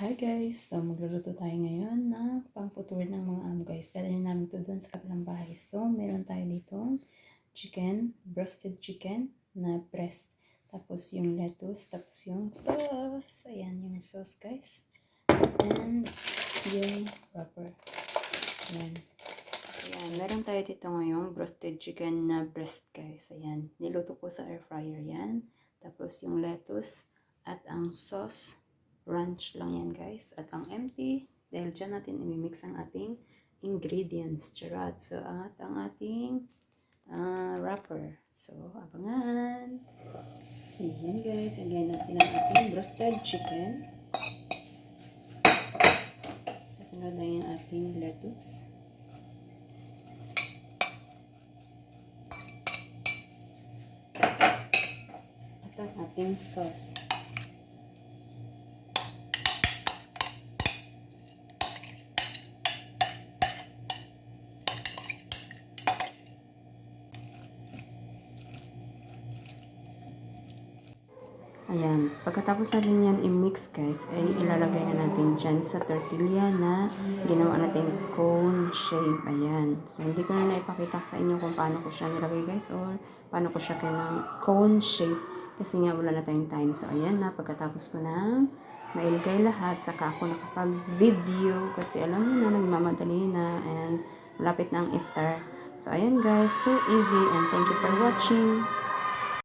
Hi guys! So magluluto tayo ngayon ng pangputur ng mga amo guys. Dadalhin namin to doon sa kabilang bahay. So meron tayo dito chicken, roasted chicken na breast. Tapos yung lettuce, tapos yung sauce. Ayan yung sauce guys. And yung wrapper. Ayan. Ayan, meron tayo dito ngayon roasted chicken na breast guys. Ayan, niluto ko sa air fryer yan. Tapos yung lettuce at ang sauce ranch lang yan guys. At ang empty, dahil dyan natin imimix ang ating ingredients. Charot. So, at ang ating ah, wrapper. So, abangan. Ayan guys. Again natin ang ating roasted chicken. Kasunod na yung ating lettuce. At ang ating sauce. Ayan. Pagkatapos natin yan i-mix guys, ay ilalagay na natin dyan sa tortilla na ginawa natin cone shape. Ayan. So, hindi ko na naipakita sa inyo kung paano ko siya nilagay guys or paano ko siya kinang cone shape. Kasi nga wala na tayong time. So, ayan na. Pagkatapos ko na nailagay lahat, saka ako nakapag-video kasi alam niyo na, nagmamadali na and malapit na ang iftar. So, ayan guys. So easy and thank you for watching.